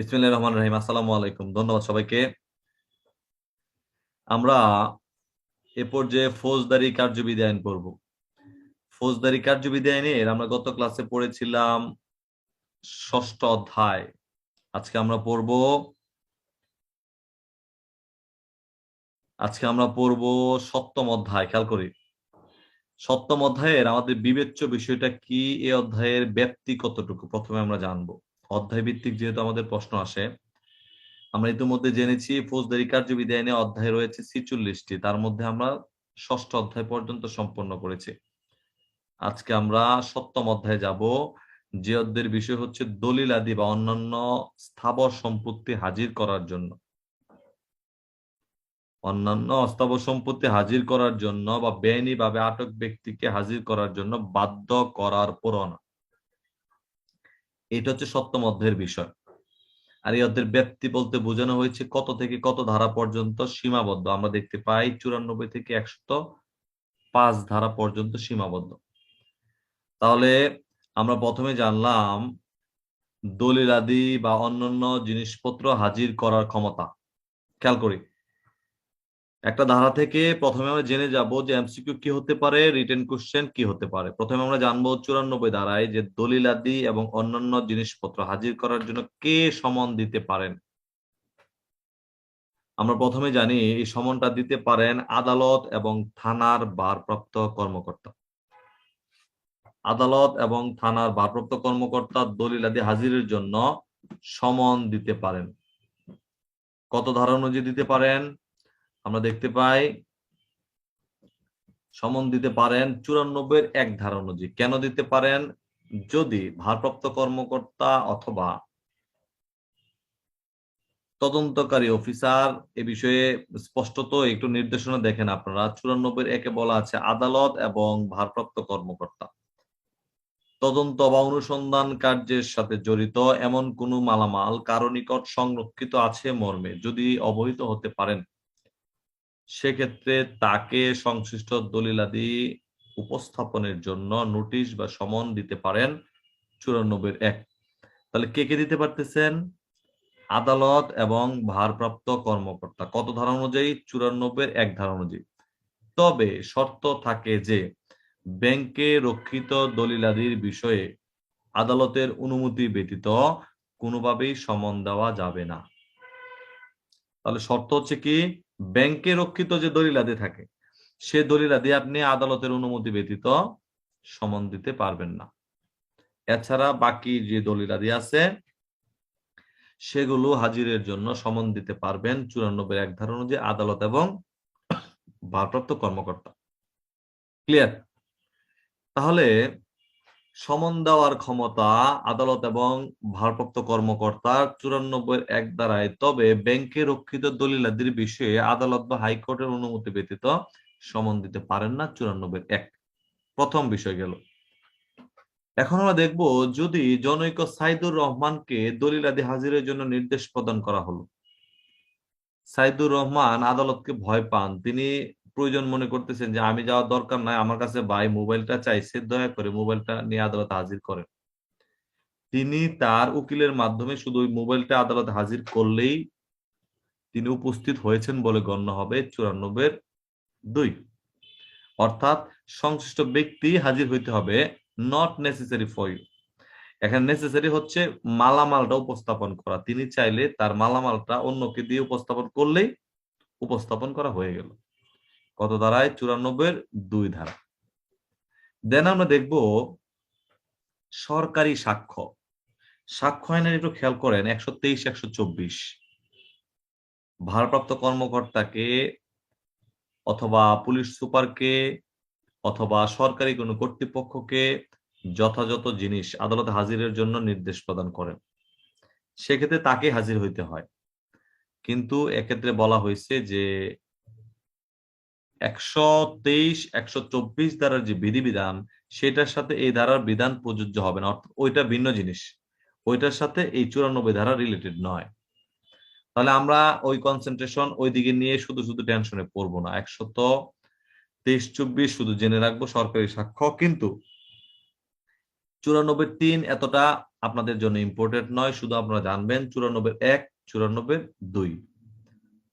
বিসমিল্লাহির রহমানির রহিম, আসসালামু আলাইকুম। ধন্যবাদ সবাইকে। আমরা এ পর্যায়ে ফৌজদারি কার্যবিধি আইন পড়ব। ফৌজদারি কার্যবিধি আইনের আমরা গত ক্লাসে পড়েছিলাম ষষ্ঠ অধ্যায়। আজকে আমরা পড়ব, আজকে আমরা পড়ব সপ্তম অধ্যায়, খেয়াল করি। সপ্তম অধ্যায়ের আমাদের বিবেচ্য বিষয়টা কি? এই অধ্যায়ের ব্যাপ্তি কতটুকু? প্রথমে আমরা জানব। অধ্যায় ভিত্তিক যেহেতু আমাদের প্রশ্ন আসে, আমরা ইতিমধ্যে জেনেছি ফৌজদারি কার্যবিধি আইনে অধ্যায় রয়েছে ছিচল্লিশটি, তার মধ্যে আমরা ষষ্ঠ অধ্যায় পর্যন্ত সম্পন্ন করেছি। আজকে আমরা সপ্তম অধ্যায়ে যাব, যে অধ্যায়ের বিষয় হচ্ছে দলিল আদি বা অন্যান্য স্থাবর সম্পত্তি হাজির করার জন্য। অন্যান্য অস্থাবর সম্পত্তি হাজির করার জন্য বা বেআইনি ভাবে আটক ব্যক্তিকে হাজির করার জন্য বাধ্য করার পরনা এটা হচ্ছে সপ্তম অধ্যায়ের বিষয়। আর এই অধ্যায়ের ব্যাপ্তি বলতে বোঝানো হয়েছে কত থেকে কত ধারা পর্যন্ত সীমাবদ্ধ। আমরা দেখতে পাই চুরানব্বই থেকে একশত পাঁচ ধারা পর্যন্ত সীমাবদ্ধ। তাহলে আমরা প্রথমে জানলাম দলিল আদি বা অন্যান্য জিনিসপত্র হাজির করার ক্ষমতা। খেয়াল করি একটা ধারা থেকে প্রথমে আমরা জেনে যাব যে এমসিকিউ কি হতে পারে, রিটেন কোশ্চেন কি হতে পারে। প্রথমে আমরা জানব চুরানব্বই ধারায় যে দলিল আদি এবং অন্যান্য জিনিসপত্র হাজির করার জন্য কে সমন দিতে পারেন। আমরা প্রথমে জানি এই সমনটা দিতে পারেন আদালত এবং থানার ভারপ্রাপ্ত কর্মকর্তা। আদালত এবং থানার ভারপ্রাপ্ত কর্মকর্তা দলিল আদি হাজিরের জন্য সমন দিতে পারেন। কত ধারা অনুযায়ী দিতে পারেন? আমরা দেখতে পাই, সমন দিতে পারেন চুরানব্বই এক ধারা অনুযায়ী। কেন দিতে পারেন? যদি ভারপ্রাপ্ত কর্মকর্তা অথবা তদন্তকারী অফিসার এ বিষয়ে স্পষ্টত একটু নির্দেশনা দেখেন আপনারা। চুরানব্বই একে বলা আছে আদালত এবং ভারপ্রাপ্ত কর্মকর্তা। তদন্ত বা অনুসন্ধান কার্যের সাথে জড়িত এমন কোনো মালামাল কারও নিকট সংরক্ষিত আছে মর্মে? যদি অবহিত হতে পারেন সেক্ষেত্রে তাকে সংশ্লিষ্ট দলিলাদি উপস্থাপনের জন্য নোটিশ বা সমন দিতে পারেন চুরানব্বই এক। তাহলে কে কে দিতে পারতেছেন? আদালত এবং ভারপ্রাপ্ত কর্মকর্তা। কত ধারা অনুযায়ী? চুরানব্বই এক ধারা অনুযায়ী। তবে শর্ত থাকে যে, ব্যাংকে রক্ষিত দলিলাদির বিষয়ে আদালতের অনুমতি ব্যতীত কোনোভাবেই সমন দেওয়া যাবে না। তাহলে শর্ত হচ্ছে কি? ব্যাংকে রক্ষিত যে দলিলাদি থাকে, সে দলিলাদি আপনি আদালতের অনুমতি ব্যতীত সমন দিতে পারবেন না। এছাড়া বাকি যে দলিলাদি আছে, সেগুলো হাজিরের জন্য সমন দিতে পারবেন চুরানব্বই এক ধারা অনুযায়ী আদালত এবং ভারপ্রাপ্ত কর্মকর্তা। ক্লিয়ার তাহলে সমন দেওয়ার ক্ষমতা আদালত এবং ভারপ্রাপ্ত কর্মকর্তা চুরানব্বই এক দ্বারায়। তবে ব্যাংকে রক্ষিত দলিলাদির বিষয়ে আদালত বা হাইকোর্টের অনুমতি ব্যতীত সমন দিতে পারেন না চুরানব্বই এক। প্রথম বিষয় গেল। এখন আমরা দেখব যদি জনৈক সাইদুর রহমানকে দলিলাদি হাজিরের জন্য নির্দেশ প্রদান করা হলো। সাইদুর রহমান আদালতকে ভয় পান। তিনি প্রয়োজন মনে করতেছেন যে আমি যাওয়ার দরকার নাই, আমার কাছে ভাই মোবাইলটা চাইছে দয়া করে মোবাইলটা নিয়ে আদালতে হাজির করেন। তিনি তার উকিলের মাধ্যমে শুধু ওই মোবাইলটা আদালতে হাজির করলেই তিনি উপস্থিত হয়েছেন বলে গণ্য হবে চুরানব্বের দুই। অর্থাৎ সংশ্লিষ্ট ব্যক্তি হাজির হইতে হবে নট নেসেসারি ফর ইউ এখানে নেসেসারি হচ্ছে মালামালটা উপস্থাপন করা। তিনি চাইলে তার মালামালটা অন্যকে দিয়ে উপস্থাপন করলেই উপস্থাপন করা হয়ে গেল। কত ধারায়? চুরানব্বই দুই ধারা। দেন আমরা দেখব সরকারি সাক্ষ্য। সাক্ষ্য আইনের একটু খেয়াল করেন, একশো তেইশ, একশো চব্বিশ। ভারপ্রাপ্ত কর্মকর্তাকে অথবা পুলিশ সুপারকে অথবা সরকারি কোনো কর্তৃপক্ষকে যথাযথ জিনিস আদালতে হাজিরের জন্য নির্দেশ প্রদান করেন। সেক্ষেত্রে তাকে হাজির হইতে হয়। কিন্তু এক্ষেত্রে বলা হয়েছে যে একশো তেইশ, একশো চব্বিশ ধারার যে বিধিবিধান, সেটার সাথে এই ধারার বিধান প্রযোজ্য হবে না। অর্থাৎ ওইটা ভিন্ন জিনিস। ওইটার সাথে এই চুরানব্বই ধারা রিলেটেড নয়। তাহলে আমরা ওই কনসেন্ট্রেশন ওই দিকে নিয়ে শুধু শুধু টেনশনে পড়ব না। একশত তেইশ, চব্বিশ শুধু জেনে রাখব সরকারি সাক্ষ্য। কিন্তু চুরানব্বই তিন এতটা আপনাদের জন্য ইম্পর্টেন্ট নয়। শুধু আপনারা জানবেন, চুরানব্বই এক, চুরানব্বই দুই।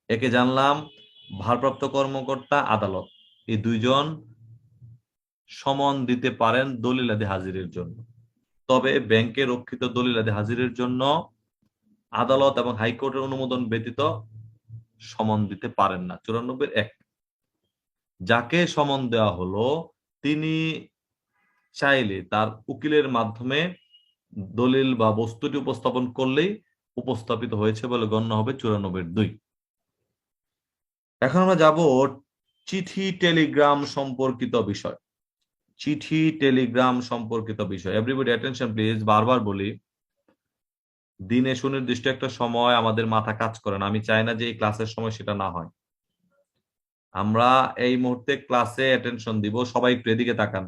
একে জানলাম ভারপ্রাপ্ত কর্মকর্তা আদালত। এই দুইজন সমন দিতে পারেন দলিলাদি হাজিরের জন্য। তবে ব্যাংকে রক্ষিত দলিলাদি হাজিরের জন্য আদালত এবং হাইকোর্টের অনুমোদন ব্যতীত সমন দিতে পারেন না। চুরানব্বই এক। যাকে সমন দেওয়া হলো, তিনি চাইলে তার উকিলের মাধ্যমে দলিল বা বস্তুটি উপস্থাপন করলেই উপস্থাপিত হয়েছে বলে গণ্য হবে চুরানব্বই দুই। এখন আমরা যাব চিঠি টেলিগ্রাম সম্পর্কিত বিষয়। চিঠি টেলিগ্রাম সম্পর্কিত বিষয়। এভরিবডি অ্যাটেনশন প্লিজ বারবার বলি, দিনে সুনির্দিষ্ট একটা সময় আমাদের মাথা কাজ করে না। আমি চাই না যে এই ক্লাসের সময় সেটা না হয়। আমরা এই মুহূর্তে ক্লাসে অ্যাটেনশন দিব, সবাই একটু এদিকে তাকান।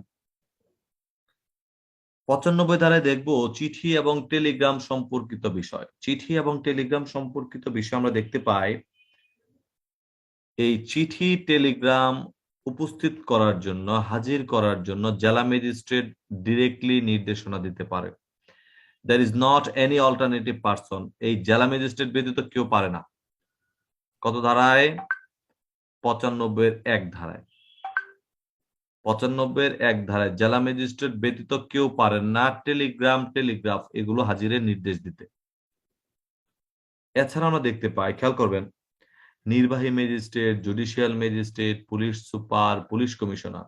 পঁচানব্বই ধারায় দেখব চিঠি এবং টেলিগ্রাম সম্পর্কিত বিষয়। চিঠি এবং টেলিগ্রাম সম্পর্কিত বিষয় আমরা দেখতে পাই এই চিঠি টেলিগ্রাম উপস্থিত করার জন্য, হাজির করার জন্য জেলা ম্যাজিস্ট্রেট ডিরেক্টলি নির্দেশনা দিতে পারে। There is not any alternative person এই জেলা ম্যাজিস্ট্রেট ব্যতীত কেউ পারে না। কত ধারায়? পঁচানব্বই এক ধারায়। পঁচানব্বই এর এক ধারায় জেলা ম্যাজিস্ট্রেট ব্যতীত কেউ পারেন না টেলিগ্রাম, টেলিগ্রাফ। এগুলো হাজিরের নির্দেশ দিতে। এছাড়া আমরা দেখতে পাই, খেয়াল করবেন নির্বাহী magistrate, judicial magistrate, police super, police commissioner,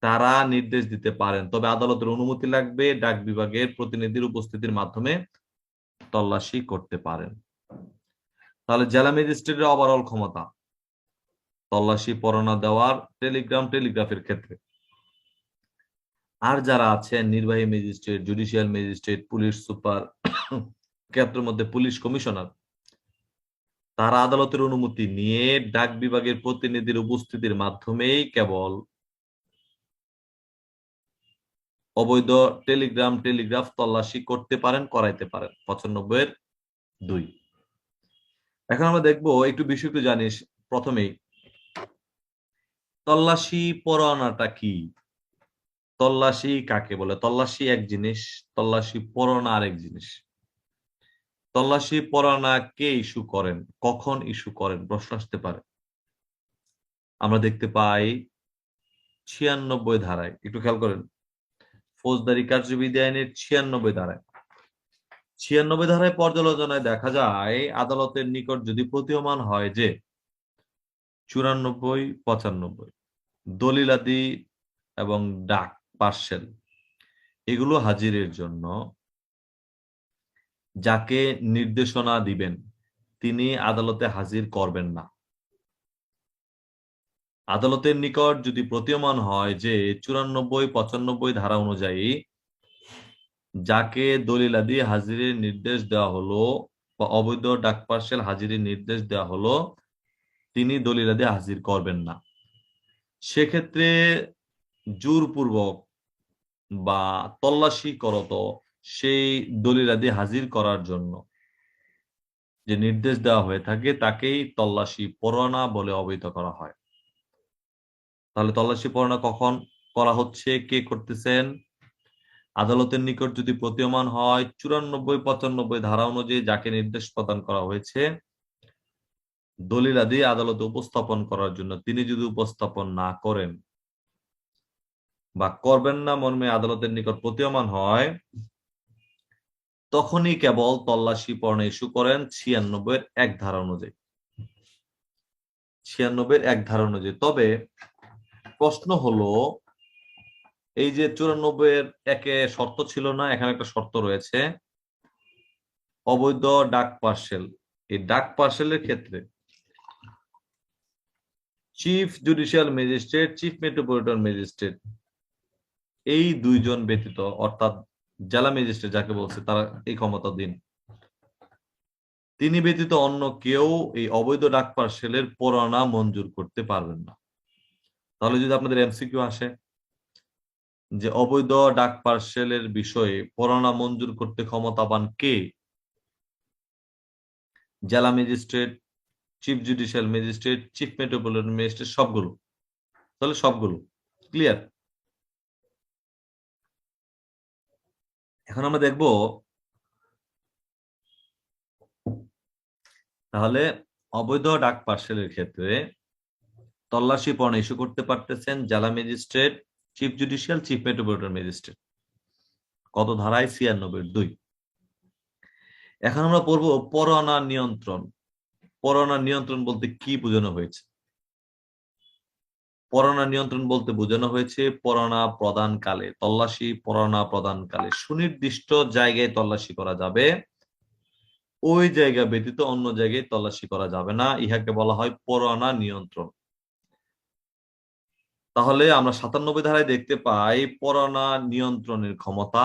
তারা নির্দেশ দিতে পারেন। তবে আদালতের অনুমতি লাগবে, ডাক বিভাগের প্রতিনিধির উপস্থিতির মাধ্যমে তল্লাশি করতে পারেন। তাহলে জেলা ম্যাজিস্ট্রেটের ওভারঅল ক্ষমতা। তল্লাশি পরোনা দেওয়ার টেলিগ্রাম, টেলিগ্রাফের ক্ষেত্রে। আর যারা আছেন, নির্বাহী magistrate, judicial magistrate, police super, ক্ষেত্রের মধ্যে পুলিশ কমিশনার তারা আদালতের অনুমতি নিয়ে ডাক বিভাগের প্রতিনিধির উপস্থিতির মাধ্যমেই কেবল অবৈধ টেলিগ্রাম টেলিগ্রাফ তল্লাশি করতে পারেন, করাইতে পারেন। পঁচানব্বই এর দুই। এখন আমরা দেখব, একটু বিষয় একটু জানিস প্রথমেই। তল্লাশি পরোয়ানাটা কি? তল্লাশি কাকে বলে? তল্লাশি এক জিনিস, তল্লাশি পরোয়ানা আরেক জিনিস। তল্লাশি পরোয়ানা কে ইস্যু করেন? কখন ইস্যু করেন? প্রশ্ন আসতে পারে। আমরা দেখতে পাই ছিয়ানব্বই ধারায়, একটু খেয়াল করেন। ফৌজদারি কার্যবিধি আইনের ছিয়ানব্বই ধারায়। ছিয়ানব্বই ধারায় পর্যালোচনায় দেখা যায়, আদালতের নিকট যদি প্রতীয়মান হয় যে চুরানব্বই, পঁচানব্বই, দলিলাদি এবং ডাক, পার্সেল, এগুলো হাজিরের জন্য যাকে নির্দেশনা দিবেন, তিনি আদালতে হাজির করবেন না। আদালতের নিকট যদি প্রতীয়মান হয় যে চুরানব্বই, পঁচানব্বই ধারা অনুযায়ী যাকে দলিলাদি হাজিরের নির্দেশ দেওয়া হলো বা অবৈধ ডাক পার্সেল হাজিরের নির্দেশ দেওয়া হলো, তিনি দলিলাদি হাজির করবেন না। সেক্ষেত্রে জোরপূর্বক বা তল্লাশি করত সেই দলিলাদি হাজির করার জন্য যে নির্দেশ দেওয়া হয়ে থাকে, তাকেই তল্লাশি পরোয়ানা বলে অবহিত করা হয়। তাহলে তল্লাশি পরোয়ানা কখন করা হচ্ছে? কে করতেছেন? আদালতের নিকট যদি প্রতীয়মান হয়, চুরানব্বই পঁচানব্বই ধারা অনুযায়ী যাকে নির্দেশ প্রদান করা হয়েছে, দলিল আদি আদালতে উপস্থাপন করার জন্য তিনি যদি উপস্থাপন না করেন বা করবেন না মর্মে আদালতের নিকট প্রতীয়মান হয় তখনই কেবল তল্লাশি পর্ণে ইস্যু করেন ছিয়ানব্বই এক ধারা অনুযায়ী। ছিয়ানব্বই এক ধারা অনুযায়ী। তবে প্রশ্ন হলো, এই যে চুরানব্বই এর একে শর্ত ছিল না, এখানে একটা শর্ত রয়েছে, অবৈধ ডাক পার্সেল এই ডাক পার্সেলের ক্ষেত্রে chief judicial magistrate chief metropolitan magistrate এই দুইজন ব্যতীত, অর্থাৎ জেলা ম্যাজিস্ট্রেট যাকে বলছে, তারা এই ক্ষমতা দিন তিনি ব্যতীত অন্য কেউ এই অবৈধ ডাক পার্সেলের পড়ানা মঞ্জুর করতে পারবেন না। তাহলে যদি আপনাদের এমসিকিউ আসে, যে অবৈধ ডাক পার্সেলের বিষয়ে পড়ানা মঞ্জুর করতে ক্ষমতাবান কে? জেলা magistrate, chief judicial magistrate, chief metropolitan magistrate, সবগুলো। তাহলে সবগুলো। ক্লিয়ার? এখন আমরা দেখব তাহলে অবৈধ ডাক পার্সেলের ক্ষেত্রে তল্লাশি পণ ইস্যু করতে পারতেছেন জেলা magistrate, chief judicial, chief metropolitan magistrate. কত ধারায় ছিয়ানব্বই দুই। এখন আমরা পড়ব পরোয়ানা নিয়ন্ত্রণ। পরোয়ানা নিয়ন্ত্রণ বলতে কি বোঝানো হয়েছে? পরোয়ানা নিয়ন্ত্রণ বলতে বোঝানো হয়েছে পরোয়ানা প্রদানকালে, তল্লাশি পরোয়ানা প্রদানকালে। সুনির্দিষ্ট জায়গায় তল্লাশি করা যাবে, ওই জায়গা ব্যতীত অন্য জায়গায় তল্লাশি করা যাবে না। ইহাকে বলা হয় পরোয়ানা নিয়ন্ত্রণ। তাহলে আমরা সাতানব্বই ধারায় দেখতে পাই পরোয়ানা নিয়ন্ত্রণের ক্ষমতা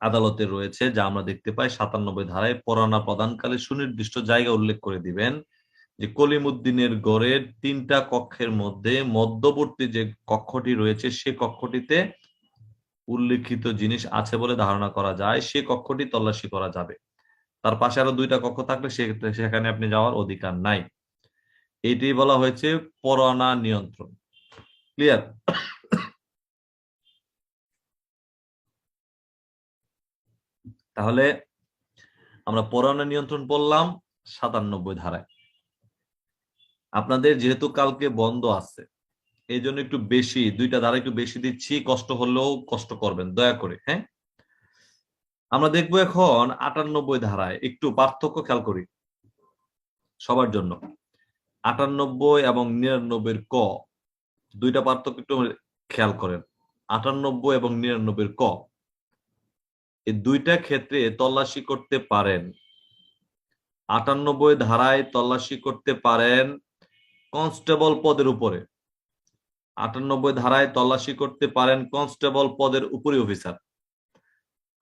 আদালতে রয়েছে, যা আমরা দেখতে পাই সাতানব্বই ধারায় পরোয়ানা প্রদানকালে সুনির্দিষ্ট জায়গা উল্লেখ করে দিবেন। যে কলিমুদ্দিনের গড়ের তিনটা কক্ষের মধ্যে মধ্যবর্তী যে কক্ষটি রয়েছে, সে কক্ষটিতে উল্লেখিত জিনিস আছে বলে ধারণা করা যায়। সে কক্ষটি তল্লাশি করা যাবে। তার পাশে আরও দুইটা কক্ষ থাকলে সেখানে আপনি যাওয়ার অধিকার নাই। এটি বলা হয়েছে পরোয়ানা নিয়ন্ত্রণ। ক্লিয়ার? তাহলে আমরা পরোয়ানা নিয়ন্ত্রণ বললাম সাতানব্বই ধারায়। আপনাদের যেহেতু কালকে বন্ধ আছে এই জন্য একটু বেশি, দুইটা ধারা একটু বেশি দিচ্ছি, কষ্ট হলেও কষ্ট করবেন, দয়া করে হ্যাঁ? আমরা দেখব এখন আটানব্বই ধারায়, একটু পার্থক্য খেয়াল করি, সবার জন্য। আটানব্বই এবং নিরানব্বই ক, দুইটা পার্থক্য একটু খেয়াল করেন, আটানব্বই এবং নিরানব্বই ক, এই দুইটা ক্ষেত্রে তল্লাশি করতে পারেন, আটানব্বই ধারায় তল্লাশি করতে পারেন কনস্টেবল পদের উপরে। আটানব্বই ধারায় তল্লাশি করতে পারেন কনস্টেবল পদের উপরে অফিসার।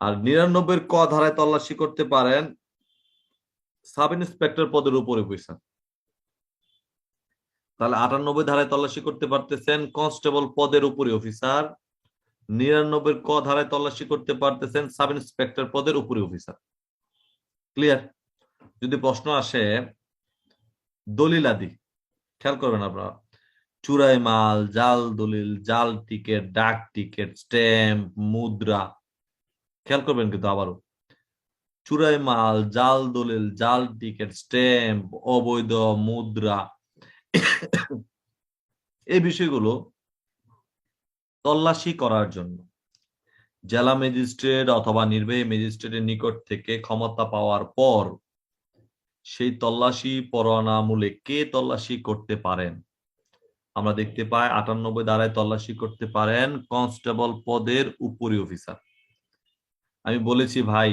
আর নিরানব্বই ক ধারায় তল্লাশি করতে পারেন সাব ইন্সপেক্টর পদের উপরে অফিসার। তাহলে আটানব্বই ধারায় তল্লাশি করতে পারতেছেন কনস্টেবল পদের উপরে অফিসার। নিরানব্বই ক ধারায় তল্লাশি করতে পারতেছেন সাব ইন্সপেক্টর পদের উপরে অফিসার। ক্লিয়ার? যদি প্রশ্ন আসে, দলিল আদি। খেয়াল করবেন আপনারা। চুরাই মাল, জাল দলিল, জাল টিকেট, ডাক টিকেট, স্ট্যাম্প, মুদ্রা, খেয়াল করবেন কিন্তু আবারও। চুরাই মাল, জাল দলিল, জাল টিকেট, স্ট্যাম্প, অবৈধ, মুদ্রা, এই বিষয়গুলো তল্লাশি করার জন্য। জেলা ম্যাজিস্ট্রেট অথবা নির্বাহী ম্যাজিস্ট্রেটের নিকট থেকে ক্ষমতা পাওয়ার পর সেই তল্লাশি পরোয়ানামূলে কে তল্লাশি করতে পারেন? আমরা দেখতে পাই আটানব্বই দ্বারায় তল্লাশি করতে পারেন কনস্টেবল পদের উপরি অফিসার। আমি বলেছি, ভাই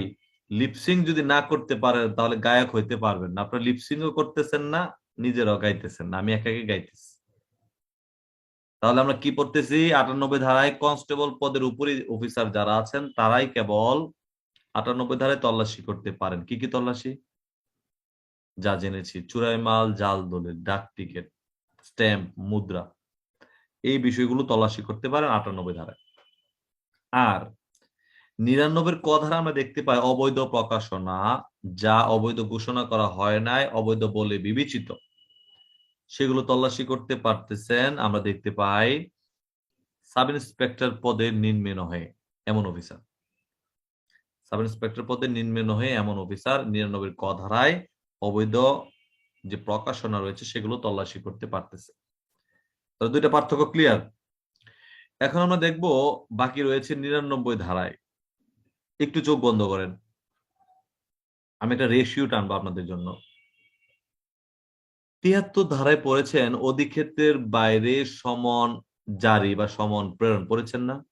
লিপসিং যদি না করতে পারেন তাহলে গায়ক হইতে পারবেন না। আপনার লিপসিংও করতেছেন না, নিজেরাও গাইতেছেন না। আমি একাকে গাইতেছি। তাহলে আমরা কি পড়তেছি? আটানব্বই ধারায় কনস্টেবল পদের উপরে অফিসার যারা আছেন, তারাই কেবল আটানব্বই ধারায় তল্লাশি করতে পারেন। কি কি তল্লাশি? যা জেনেছি। চুরাই মাল, জাল দলের ডাক, টিকিট, স্ট্যাম্প, মুদ্রা, এই বিষয়গুলো তল্লাশি করতে পারেন আটানব্বই ধারায়। আর নিরানব্বই ক ধারা আমরা দেখতে পাই, অবৈধ প্রকাশনা, যা অবৈধ ঘোষণা করা হয় নাই, অবৈধ বলে বিবেচিত। সেগুলো তল্লাশি করতে পারতেছেন, আমরা দেখতে পাই সাব ইন্সপেক্টর পদে নিম্নে নহে, এমন অফিসার। সাব ইন্সপেক্টর পদে নিম্নে নহে, এমন অফিসার নিরানব্বই ক ধারায় অবৈধ যে প্রকাশনা রয়েছে সেগুলো তল্লাশি করতে পারতেছে। তাহলে দুইটা পার্থক্য ক্লিয়ার এখন আমরা দেখব বাকি রয়েছে নিরানব্বই ধারায়। একটু চোখ বন্ধ করেন। আমি একটা রেশিও টানবো আপনাদের জন্য। তিয়াত্তর ধারায় পড়েছেন, অধিক্ষেত্রের বাইরে সমন জারি বা সমন প্রেরণ পড়েছেন না?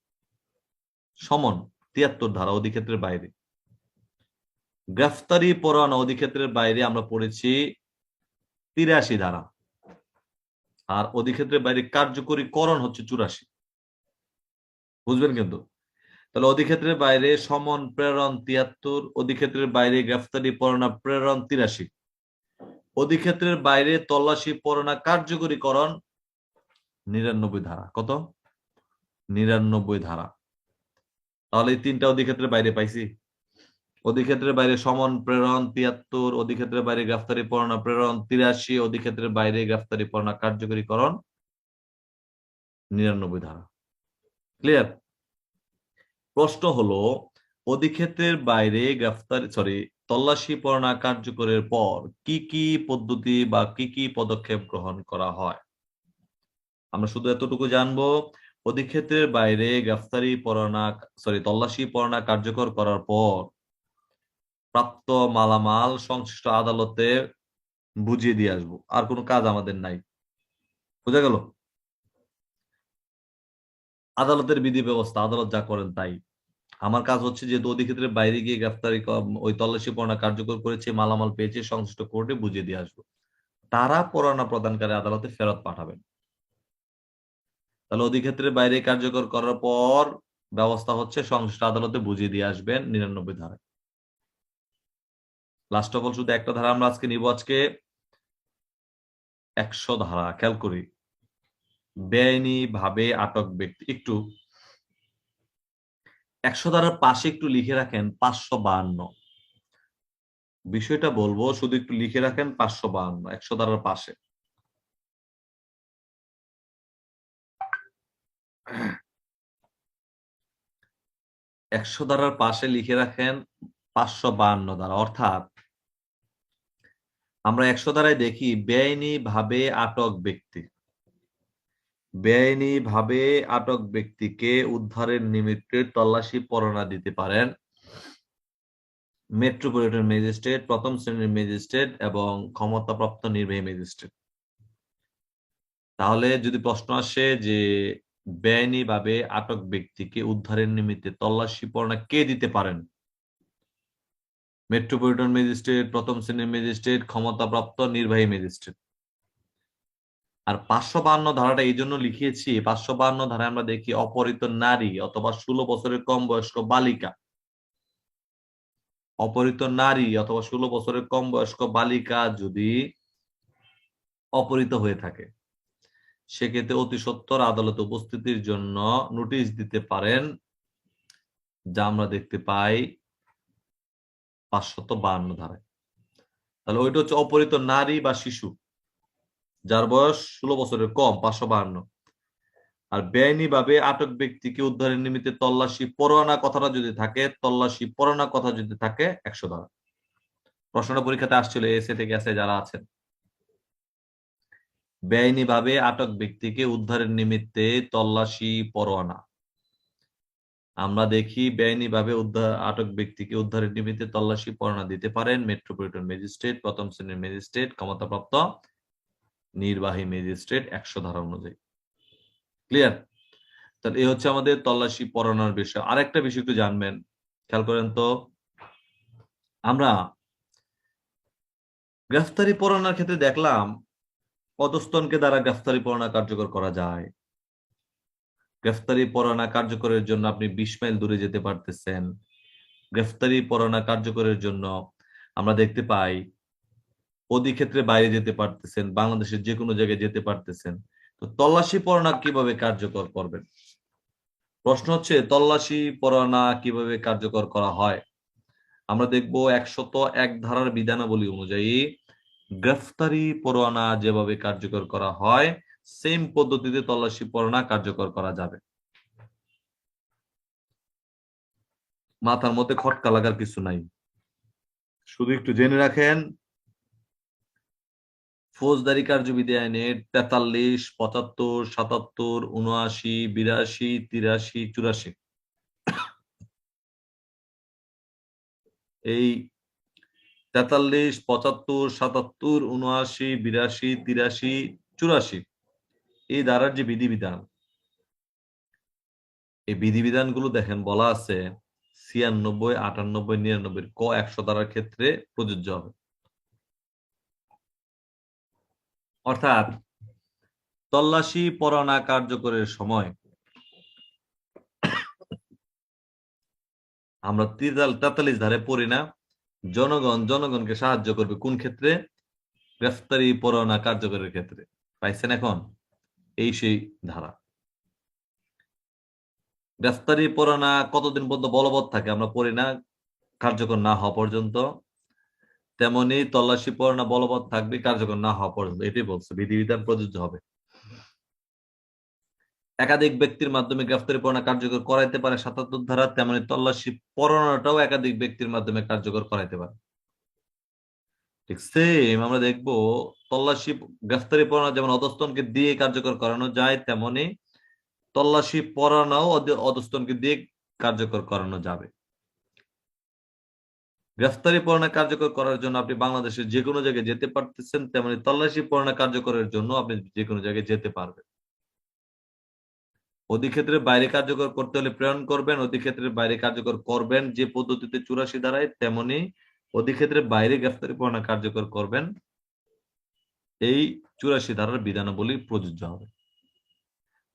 সমন, তিয়াত্তর ধারা, অধিক্ষেত্রের বাইরে। গ্রেফতারি পরোয়ানা অধিক্ষেত্রের বাইরে আমরা পড়েছি তিরাশি ধারা। আর অধিক্ষেত্রের বাইরে কার্যকরী করণ হচ্ছে চুরাশি। বুঝবেন কিন্তু? তাহলে অধিক্ষেত্রের বাইরে সমন, প্রেরণ তিয়াত্তর, অধিক্ষেত্রের বাইরে গ্রেফতারি পরোয়ানা, প্রেরণ তিরাশি। অধিক্ষেত্রের বাইরে তল্লাশি পরোয়ানা কার্যকরীকরণ নিরানব্বই ধারা। কত? নিরানব্বই ধারা। তাহলে এই তিনটা অধিক্ষেত্রের বাইরে পাইছি। অধিক্ষেত্রের বাইরে সমন, প্রেরণ, তিয়াত্তর, অধিক্ষেত্রের বাইরে গ্রেফতারি, পরোয়ানা, প্রেরণ, তিরাশি, অধিক্ষেত্রের বাইরে গ্রেফতারি, পরোয়ানা, কার্যকরীকরণ, নিরানব্বই ধারা। ক্লিয়ার প্রশ্ন হলো, অধিক্ষেত্রের বাইরে গ্রেফতারি সরি তল্লাশি, পরোয়ানা, কার্যকরের পর কি কি পদ্ধতি বা কি কি পদক্ষেপ গ্রহণ করা হয়? আমরা শুধু এতটুকু জানব, অধিক্ষেত্রের বাইরে গ্রেফতারি, পরোয়ানা সরি তল্লাশি, পরোয়ানা, কার্যকর করার পর প্রাপ্ত মালামাল সংশ্লিষ্ট আদালতে বুঝিয়ে দিয়ে আসব। আর কোনো কাজ আমাদের নাই। বুঝা গেল? আদালতের বিধি ব্যবস্থা আদালত যা করেন তাই। আমার কাজ হচ্ছে যে অধিক্ষেত্রের বাইরে গিয়ে গ্রেফতারি ওই তল্লাশি পরোয়ানা কার্যকর করেছে, মালামাল পেয়েছে, সংশ্লিষ্ট কোর্টে বুঝিয়ে দিয়ে আসব। তারা পরোয়ানা প্রদানকারী আদালতে ফেরত পাঠাবেন। তাহলে অধিক্ষেত্রের বাইরে কার্যকর করার পর ব্যবস্থা হচ্ছে, সংশ্লিষ্ট আদালতে বুঝিয়ে দিয়ে আসবেন, নিরানব্বই ধারায়। লাস্ট অফ অল শুধু একটা ধারা আমরা আজকে নিব, আজকে একশো ধারা, খেয়াল করি। বেআইনি ভাবে আটক ব্যক্তি, একটু। একশো ধারার পাশে একটু লিখে রাখেন পাঁচশো বাহান্ন। বিষয়টা বলব, শুধু একটু লিখে রাখেন পাঁচশো বাহান্ন, একশো ধারার পাশে। একশো ধারার পাশে লিখে রাখেন পাঁচশো বাহান্ন ধারা, অর্থাৎ আমরা একশো ধারায় দেখি, বেআইনি ভাবে আটক ব্যক্তি। বেআইনি ভাবে আটক ব্যক্তিকে উদ্ধারের নিমিত্তে তল্লাশি পরোয়ানা দিতে পারেন মেট্রোপলিটন ম্যাজিস্ট্রেট, প্রথম শ্রেণির ম্যাজিস্ট্রেট এবং ক্ষমতাপ্রাপ্ত নির্বাহী ম্যাজিস্ট্রেট। তাহলে যদি প্রশ্ন আসে যে বেআইনি ভাবে আটক ব্যক্তিকে উদ্ধারের নিমিত্তে তল্লাশি পরোয়ানা কে দিতে পারেন? মেট্রোপলিটন ম্যাজিস্ট্রেট, প্রথম শ্রেণির ম্যাজিস্ট্রেট, ক্ষমতাপ্রাপ্ত নির্বাহী ম্যাজিস্ট্রেট। আর পাঁচশো বান্ন ধারাটা এই জন্য লিখিয়েছি, পাঁচশো বান্ন ধারায় আমরা দেখি অপহৃত নারী অথবা ষোলো বছরের কম বয়স্ক বালিকা। অপহৃত নারী অথবা ষোলো বছরের কম বয়স্ক বালিকা যদি অপহৃত হয়ে থাকে, সেক্ষেত্রে অতি সত্তর আদালতে উপস্থিতির জন্য নোটিশ দিতে পারেন, যা আমরা দেখতে পাই পাঁচশত বাহান্ন ধারায় তাহলে ওইটা হচ্ছে অপহৃত নারী বা শিশু, যার বয়স ষোলো বছরের কম, পাঁচশো বাহান্ন। আর বেআইনি ভাবে আটক ব্যক্তিকে উদ্ধারের নিমিত্তে তল্লাশি, পরোয়ানা কথাটা যদি থাকে, তল্লাশি, পরোয়ানা কথা যদি থাকে, একশো ধারা। প্রশ্নটা পরীক্ষাতে আসছিল এসে থেকে আছে যারা আছেন। বেআইনি ভাবে আটক ব্যক্তিকে উদ্ধারের নিমিত্তে তল্লাশি, পরোয়ানা। আমরা দেখি বেআইনি ভাবে উদ্ধার, আটক ব্যক্তিকে উদ্ধারের নিমিত্তে তল্লাশি, পরোয়ানা দিতে পারেন মেট্রোপলিটন ম্যাজিস্ট্রেট, প্রথম শ্রেণির ম্যাজিস্ট্রেট, ক্ষমতাপ্রাপ্ত নির্বাহী ম্যাজিস্ট্রেট একশো ধারা অনুযায়ী। ক্লিয়ার তাহলে এই হচ্ছে আমাদের তল্লাশি, পরোয়ানার বিষয়। আরেকটা বিষয় একটু জানবেন। খেয়াল করেন তো, আমরা গ্রেফতারি, পরোয়ানার ক্ষেত্রে দেখলাম পদস্তনকে দ্বারা গ্রেফতারি, পরোয়ানা কার্যকর করা যায়। গ্রেফতারি পরোয়ানা কার্যকরের জন্য আপনি বিশ মাইল দূরে যেতে পারতেছেন। গ্রেফতারি পরোয়ানা কার্যকরের জন্য আমরা দেখতে পাই, অধিক্ষেত্রে বাইরে যেতে পারতেছেন, বাংলাদেশের যে কোনো জায়গায় যেতে পারতেছেন। তো তল্লাশি পরোয়ানা কীভাবে কার্যকর করবেন? প্রশ্ন হচ্ছে, তল্লাশি পরোয়ানা কীভাবে কার্যকর করা হয়? আমরা দেখব একশত এক ধারার বিধানাবলী অনুযায়ী গ্রেফতারি পরোয়ানা যেভাবে কার্যকর করা হয় সেম পদ্ধতিতে তল্লাশি পরোয়ানা কার্যকর করা যাবে। মাথার মধ্যে খটকা লাগার কিছু নাই। শুধু একটু জেনে রাখেন, ফৌজদারি কার্যবিধি আইনের তেতাল্লিশ, পঁচাত্তর, সাতাত্তর, উনআশি, বিরাশি, তিরাশি, চুরাশি। এই তেতাল্লিশ, পঁচাত্তর, সাতাত্তর, উনআশি, বিরাশি, তিরাশি, চুরাশি এই ধারার যে বিধিবিধান, এই বিধিবিধানগুলো দেখেন বলা আছে ছিয়ানব্বই, আটানব্বই, নিরানব্বই ক একশো ধারার ক্ষেত্রে প্রযোজ্য হবে। অর্থাৎ তল্লাশি পরোয়ানা কার্যকরের সময় আমরা তেতাল্লিশ ধারে পড়ি না, জনগণ, জনগণকে সাহায্য করবে কোন ক্ষেত্রে? গ্রেফতারি পরোয়ানা কার্যকরের ক্ষেত্রে। পাইছেন এখন? এই সেই ধারা। গ্রেফতারি পরোয়ানা কতদিন পর্যন্ত বলবৎ থাকে আমরা পড়ি না, কার্যকর না হওয়া পর্যন্ত। তেমনি তল্লাশি পরোয়ানা বলবৎ থাকবে, কার্যকর না হওয়া পর্যন্ত। এটাই বলছে, বিধিবিধান প্রযোজ্য হবে। একাধিক ব্যক্তির মাধ্যমে গ্রেফতারি পরোয়ানা কার্যকর করাইতে পারে সাতাত্তর ধারা, তেমনি তল্লাশি পরোয়ানাটাও একাধিক ব্যক্তির মাধ্যমে কার্যকর করাইতে পারে। ঠিক সেম আমরা দেখব তল্লাশি গ্রেফতারি পরোয়ানা যেমন অধস্তনকে দিয়ে কার্যকর করানো যায়, তেমনি তল্লাশি অধ- অধস্তনকে দিয়ে কার্যকর করানো যাবে। গ্রেফতারি পরোয়ানা কার্যকর করার জন্য আপনি বাংলাদেশের যে কোনো জায়গায় যেতে পারতেছেন, তেমনি তল্লাশি পরোয়ানা কার্যকরের জন্য আপনি যে কোনো জায়গায় যেতে পারবেন। অধিক্ষেত্রে বাইরে কার্যকর করতে হলে প্রেরণ করবেন অধিক্ষেত্রের বাইরে কার্যকর করবেন যে পদ্ধতিতে চুরাশি দ্বারায় তেমনি অধিক্ষেত্রের বাইরে গ্রেফতারি পরোয়ানা কার্যকর করবেন। এই চুরাশি ধারার বিধানাবলী প্রযোজ্য হবে।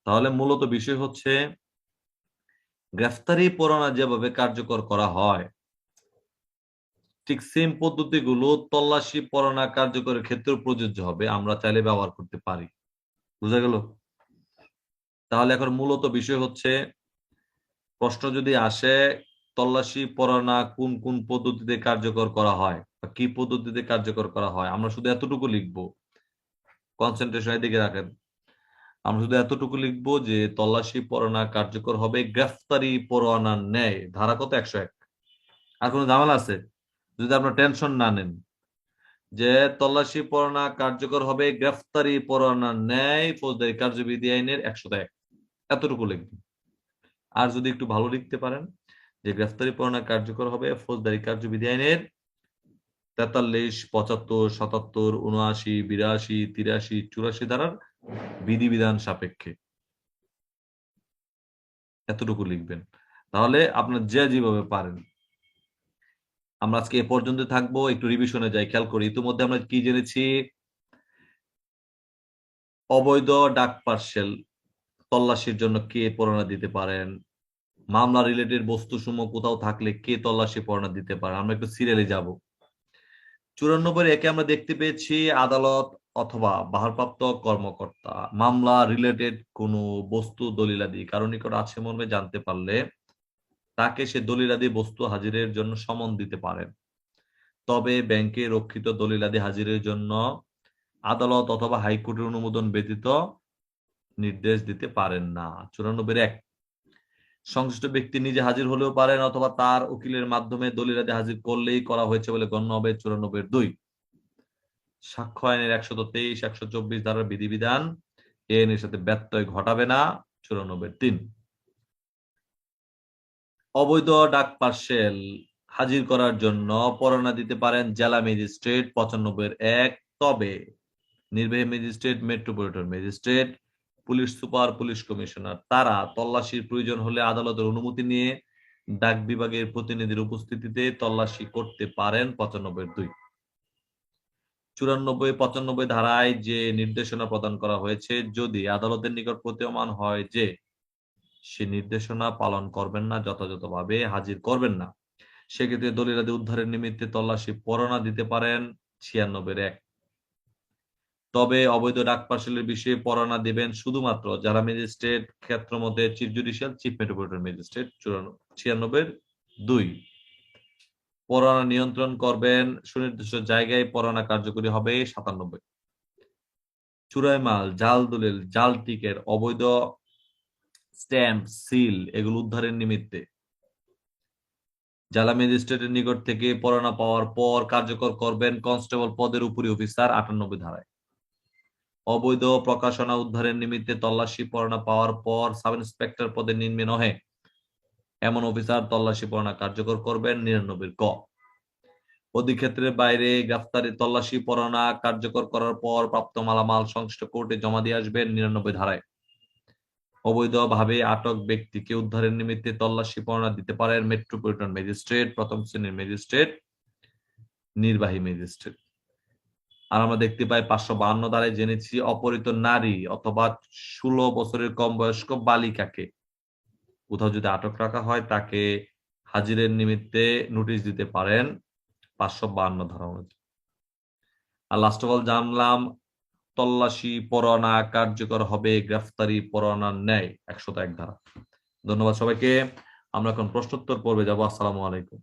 তাহলে মূলত বিষয় হচ্ছে, গ্রেফতারি পরোয়ানা যেভাবে কার্যকর করা হয়, ঠিক সেম পদ্ধতিগুলো তল্লাশি পরোয়ানা কার্যকরের ক্ষেত্রেও প্রযোজ্য হবে, আমরা চাইলে ব্যবহার করতে পারি। বুঝা গেল? তাহলে এখন মূলত বিষয় হচ্ছে, প্রশ্ন যদি আসে, তল্লাশি পরোয়ানা কোন কোন পদ্ধতিতে কার্যকর করা হয় বা কি পদ্ধতিতে কার্যকর করা হয়, আমরা শুধু এতটুকু লিখব। কনসেন্ট্রেশন দিকে রাখেন। আমরা শুধু এতটুকু লিখব যে, তল্লাশি পরোয়ানা কার্যকর হবে, গ্রেফতারি পরোয়ানার ন্যায়। ধারা কত? একশো এক। আর কোনো ঝামেলা আছে? যদি আপনার টেনশন না নেন। যে, তল্লাশি পরোয়ানা কার্যকর হবে, গ্রেফতারি পরোয়ানার ন্যায়, ফৌজদারি কার্যবিধি আইনের একশো এক। এতটুকু লিখবেন আর যদি একটু ভালো লিখতে পারেন, যে, গ্রেফতারি পরোয়ানা কার্যকর হবে, ফৌজদারি কার্যবিধি আইনের তেতাল্লিশ, পঁচাত্তর, সাতাত্তর উনআশি বিরাশি, তিরাশি, চুরাশি ধারার বিধিবিধান সাপেক্ষে। এতটুকু লিখবেন। তাহলে আপনার যে যেভাবে পারেন। আমরা আজকে এ পর্যন্ত থাকব, একটু রিভিশনে যাই, খেয়াল করি। ইতিমধ্যে আমরা কি জেনেছি? অবৈধ ডাক পার্সেল তল্লাশির জন্য কে পরোয়ানা দিতে পারেন? মামলা রিলেটেড বস্তুসমূহ কোথাও থাকলে কে তল্লাশি পরোয়ানা দিতে পারেন আমরা একটু সিরিয়ালে যাব। চুরানব্বই একে আমরা দেখতে পেয়েছি আদালত অথবা ভারপ্রাপ্ত কর্মকর্তা। মামলা রিলেটেড কোনো বস্তু দলিলাদি, কারও নিকট আছে মর্মে জানতে পারলে তাকে সে দলিলাদি বস্তু হাজিরের জন্য সমন দিতে পারেন তবে ব্যাংকে রক্ষিত দলিলাদি হাজিরের জন্য আদালত অথবা হাইকোর্টের অনুমোদন ব্যতীত নির্দেশ দিতে পারেন না। চুরানব্বই এক সংশ্লিষ্ট ব্যক্তি নিজে হাজির হলেও পারেন অথবা তার উকিলের মাধ্যমে দলিলাদি হাজির করলেই করা হয়েছে বলে গণ্য হবে চুরানব্বই দুই। সাক্ষ্য আইনের একশত তেইশ, একশো চব্বিশ ধারার বিধিবিধান এ আইনের সাথে ব্যত্যয় ঘটাবে না চুরানব্বই তিন। অবৈধ ডাক পার্সেল হাজির করার জন্য পরোয়ানা দিতে পারেন জেলা ম্যাজিস্ট্রেট পঁচানব্বই এক, তবে নির্বাহী magistrate metropolitan magistrate police super, police commissioner, তারা তল্লাশির প্রয়োজন হলে আদালতের অনুমতি নিয়ে ডাক বিভাগের প্রতিনিধির উপস্থিতিতে তল্লাশি করতে পারেন পঁচানব্বই দুই। চুরানব্বই, পঁচানব্বই ধারায় যে নির্দেশনা প্রদান করা হয়েছে, যদি আদালতের নিকট প্রতীয়মান হয় যে সে নির্দেশনা পালন করবেন না, যথাযথভাবে হাজির করবেন না, সেক্ষেত্রে দলিলাদি উদ্ধারের নিমিত্তে তল্লাশি পরোয়ানা দিতে পারেন ছিয়ানব্বই এক তবে অবৈধ ডাক পার্সেলের বিষয়ে পরোয়ানা দেবেন শুধুমাত্র যারা ম্যাজিস্ট্রেট ক্ষেত্র মধ্যে chief judicial, chief metropolitan magistrate ছিয়ানব্বই দুই। পরোয়ানা নিয়ন্ত্রণ করবেন, সুনির্দিষ্ট জায়গায় পরোয়ানা কার্যকরী হবে সাতানব্বই। চুরাই মাল জাল দলিল, জাল টিকের, অবৈধ স্ট্যাম্প, সিল, এগুলো উদ্ধারের নিমিত্তে। জেলা ম্যাজিস্ট্রেটের নিকট থেকে পরোয়ানা পাওয়ার পর কার্যকর করবেন কনস্টেবল পদের উপরি অফিসার আটানব্বই ধারায়। অবৈধ প্রকাশনা উদ্ধারের নিমিত্তে তল্লাশি, পরোয়ানা পাওয়ার পর সাব ইন্সপেক্টর পদে নিম্নে নহে এমন অফিসার তল্লাশি, পরোয়ানা কার্যকর করবেন নিরানব্বই ক। অধিক্ষেত্রের বাইরে গ্রেফতারি, তল্লাশি, পরোয়ানা কার্যকর করার পর প্রাপ্ত মালামাল সংশ্লিষ্ট কোর্টে জমা দিয়ে আসবেন নিরানব্বই ধারায়। অবৈধভাবে আটক ব্যক্তিকে উদ্ধারের নিমিত্তে তল্লাশি, পরোয়ানা দিতে পারেন মেট্রোপলিটন ম্যাজিস্ট্রেট, প্রথম শ্রেণির ম্যাজিস্ট্রেট, নির্বাহী ম্যাজিস্ট্রেট। আর আমরা দেখতে পাই পাঁচশো বাহান্ন ধারায় জেনেছি অপহৃত নারী অথবা ষোলো বছরের কম বয়স্ক বালিকাকে। কোথাও যদি আটক রাখা হয় তাকে হাজিরের নিমিত্তে নোটিশ দিতে পারেন পাঁচশো বাহান্ন ধারা অনুযায়ী। আর লাস্ট অফ অল জানলাম, তল্লাশি, পরোয়ানা কার্যকর হবে, গ্রেফতারি পরোয়ানার ন্যায় একশত এক ধারা। ধন্যবাদ সবাইকে। আমরা এখন প্রশ্নোত্তর পর্বে যাব। আসসালামু আলাইকুম।